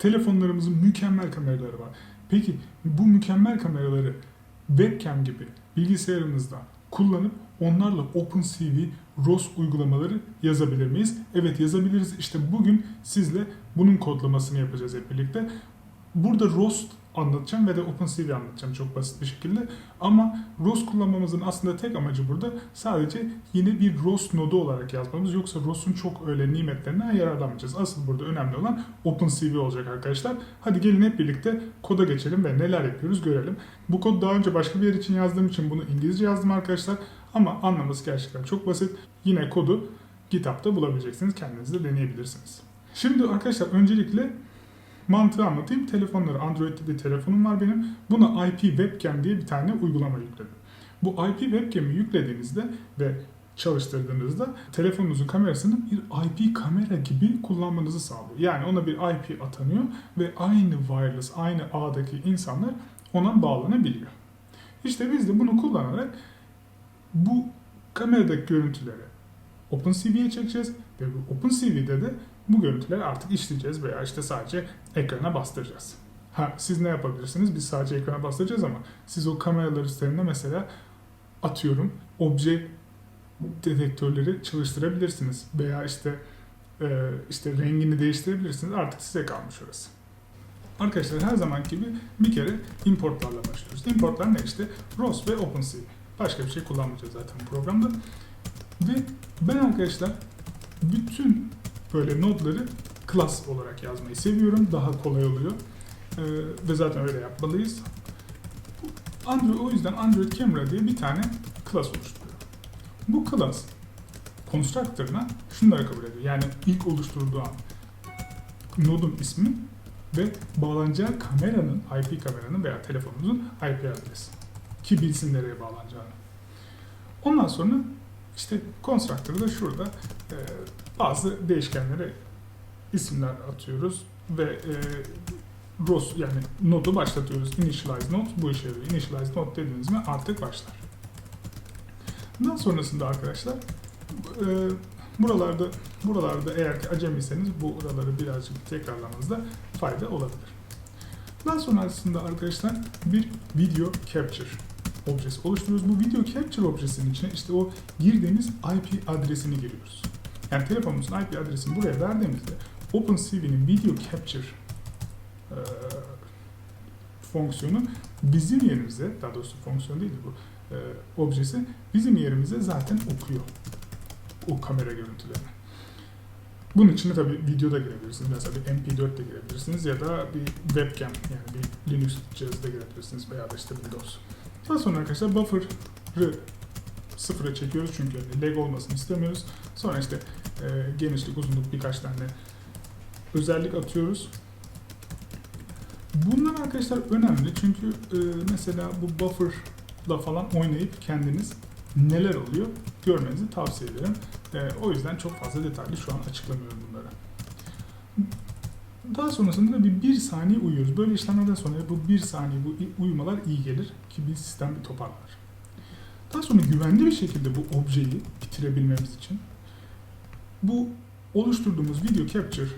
Telefonlarımızın mükemmel kameraları var. Peki bu mükemmel kameraları webcam gibi bilgisayarımızda kullanıp onlarla OpenCV, ROS uygulamaları yazabilir miyiz? Evet yazabiliriz. İşte bugün sizle bunun kodlamasını yapacağız hep birlikte. Burada ROS anlatacağım ve de OpenCV anlatacağım çok basit bir şekilde. Ama ROS kullanmamızın aslında tek amacı burada sadece yeni bir ROS nodu olarak yazmamız. Yoksa ROS'un çok öyle nimetlerinden yararlanmayacağız. Asıl burada önemli olan OpenCV olacak arkadaşlar. Hadi gelin hep birlikte koda geçelim ve neler yapıyoruz görelim. Bu kod daha önce başka bir yer için yazdığım için bunu İngilizce yazdım arkadaşlar. Ama anlaması gerçekten çok basit. Yine kodu GitHub'da bulabileceksiniz. Kendiniz de deneyebilirsiniz. Şimdi arkadaşlar öncelikle mantığı anlatayım. Telefonları, Android'de bir telefonum var benim. Buna IP Webcam diye bir tane uygulama yükledim. Bu IP Webcam'i yüklediğinizde ve çalıştırdığınızda telefonunuzun kamerasını bir IP kamera gibi kullanmanızı sağlıyor. Yani ona bir IP atanıyor ve aynı wireless, aynı ağdaki insanlar ona bağlanabiliyor. İşte biz de bunu kullanarak bu kameradaki görüntüleri OpenCV'ye çekeceğiz ve bu OpenCV'de de bu görüntüleri artık işleyeceğiz veya işte sadece ekrana bastıracağız. Ha siz ne yapabilirsiniz? Biz sadece ekrana bastıracağız ama siz o kameralar üzerinde mesela atıyorum obje dedektörleri çalıştırabilirsiniz veya işte e, işte rengini değiştirebilirsiniz. Artık size kalmış orası. Arkadaşlar her zaman gibi bir kere importlarla başlıyoruz. Importlar ne işte? ROS ve OpenCV. Başka bir şey kullanmayacağız zaten bu programda. Ve ben arkadaşlar bütün böyle nodları class olarak yazmayı seviyorum. Daha kolay oluyor. Ee, ve zaten öyle yapmalıyız. Android, o yüzden Android Camera diye bir tane class oluşturuyor. Bu class constructor'ına şunları kabul ediyor. Yani ilk oluşturduğu an nodun ismi ve bağlanacağı kameranın, IP kameranın veya telefonunuzun IP adresi. Ki bilsin nereye bağlanacağını. Ondan sonra işte constructor'da şurada e, bazı değişkenlere isimler atıyoruz ve e, ROS yani nodu başlatıyoruz. Initialize node bu işe yarıyor. Initialize node dediğiniz mi artık başlar. Daha sonrasında arkadaşlar e, buralarda buralarda eğer ki acemiyseniz bu buraları birazcık tekrarlamanızda fayda olabilir. Daha sonrasında arkadaşlar bir video capture objesi oluşturuyoruz. Bu video capture objesinin içine işte o girdiğimiz IP adresini giriyoruz. Yani telefonumuzun IP adresini buraya verdiğimizde OpenCV'nin video capture e, fonksiyonu bizim yerimize, daha doğrusu fonksiyon değil bu e, objesi, bizim yerimize zaten okuyor o kamera görüntülerini. Bunun içine tabii video da girebilirsiniz. Mesela bir MP4 de girebilirsiniz ya da bir webcam yani bir Linux cihazı da girebilirsiniz veya da işte Windows. Daha sonra arkadaşlar buffer'ı sıfıra çekiyoruz çünkü lag olmasını istemiyoruz. Sonra işte e, genişlik, uzunluk birkaç tane özellik atıyoruz. Bunlar arkadaşlar önemli çünkü e, mesela bu buffer'la falan oynayıp kendiniz neler oluyor görmenizi tavsiye ederim. E, o yüzden çok fazla detaylı şu an açıklamıyorum bunları. Daha sonrasında da bir, bir saniye uyuyoruz. Böyle işlemlerden sonra bu bir saniye bu uyumalar iyi gelir ki bir sistem bir toparlar. Daha sonra güvenli bir şekilde bu objeyi bitirebilmemiz için bu oluşturduğumuz video capture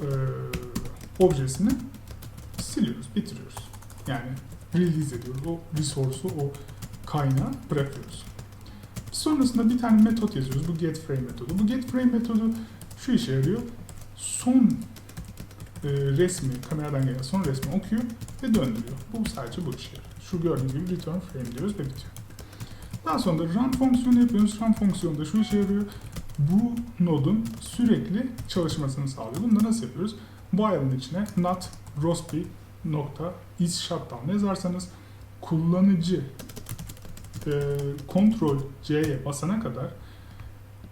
e, objesini siliyoruz, bitiriyoruz. Yani release ediyoruz. O resource'u, o kaynağı bırakıyoruz. Sonrasında bir tane metot yazıyoruz. Bu getFrame metodu. Bu getFrame metodu şu işe yarıyor. Son e, resmi, kameradan gelen son resmi okuyor ve döndürüyor. Bu sadece bu işe yarıyor. Şu gördüğünüz gibi return frame diyoruz ve bitiyor. Daha sonra run fonksiyonu yapıyoruz. Run fonksiyonu da şu işe yarıyor. Bu nodun sürekli çalışmasını sağlıyor. Bunu da nasıl yapıyoruz? While'ın içine not rosby nokta is shutdown yazarsanız kullanıcı e, Ctrl C'ye basana kadar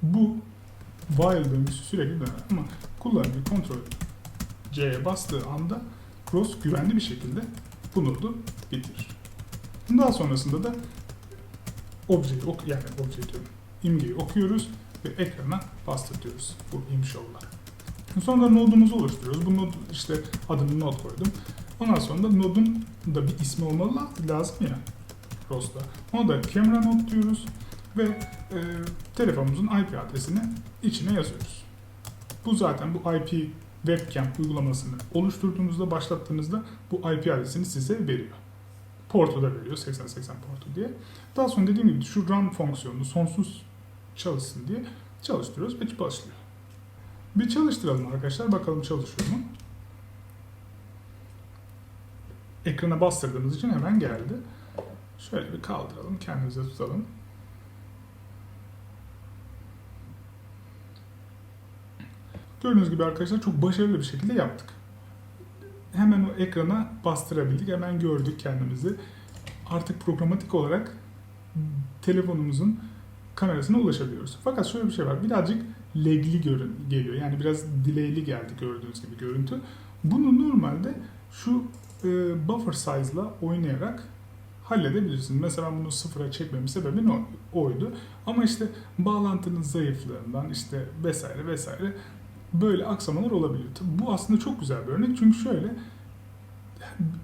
bu while döngüsü sürekli döner. Ama kullanıcı Ctrl C'ye bastığı anda cross güvenli bir şekilde bu nodu bitirir. Daha sonrasında da objeyi ok yani obje diyorum. imgeyi okuyoruz ve ekrana bastırıyoruz bu imshow'la. Sonra nodumuzu oluşturuyoruz. Bu nod işte adını nod koydum. Ondan sonra da nodun da bir ismi olmalı lazım ya ROS'ta. Ona da camera node diyoruz ve e, telefonumuzun IP adresini içine yazıyoruz. Bu zaten bu IP webcam uygulamasını oluşturduğunuzda, başlattığınızda bu IP adresini size veriyor. Portu da veriyor, 8080 portu diye. Daha sonra dediğim gibi şu run fonksiyonunu sonsuz çalışsın diye çalıştırıyoruz ve başlıyor. Bir çalıştıralım arkadaşlar, bakalım çalışıyor mu? Ekrana bastırdığımız için hemen geldi. Şöyle bir kaldıralım, kendimize tutalım. Gördüğünüz gibi arkadaşlar çok başarılı bir şekilde yaptık. Hemen o ekrana bastırabildik, hemen gördük kendimizi. Artık programatik olarak telefonumuzun kamerasına ulaşabiliyoruz. Fakat şöyle bir şey var, birazcık lagli görün geliyor. Yani biraz delay'li geldi gördüğünüz gibi görüntü. Bunu normalde şu e, buffer size'la oynayarak halledebilirsiniz. Mesela bunu sıfıra çekmemin sebebi oydu. Ama işte bağlantının zayıflığından işte vesaire vesaire böyle aksamalar olabiliyor. Tabii Bu aslında çok güzel bir örnek çünkü şöyle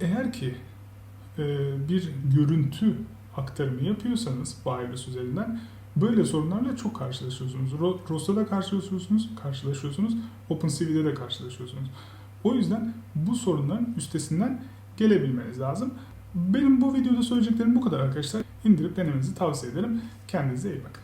eğer ki e, bir görüntü aktarımı yapıyorsanız wireless üzerinden böyle sorunlarla çok karşılaşıyorsunuz. Ro- ROS'ta karşılaşıyorsunuz, karşılaşıyorsunuz, OpenCV'de de karşılaşıyorsunuz. O yüzden bu sorunların üstesinden gelebilmeniz lazım. Benim bu videoda söyleyeceklerim bu kadar arkadaşlar. İndirip denemenizi tavsiye ederim. Kendinize iyi bakın.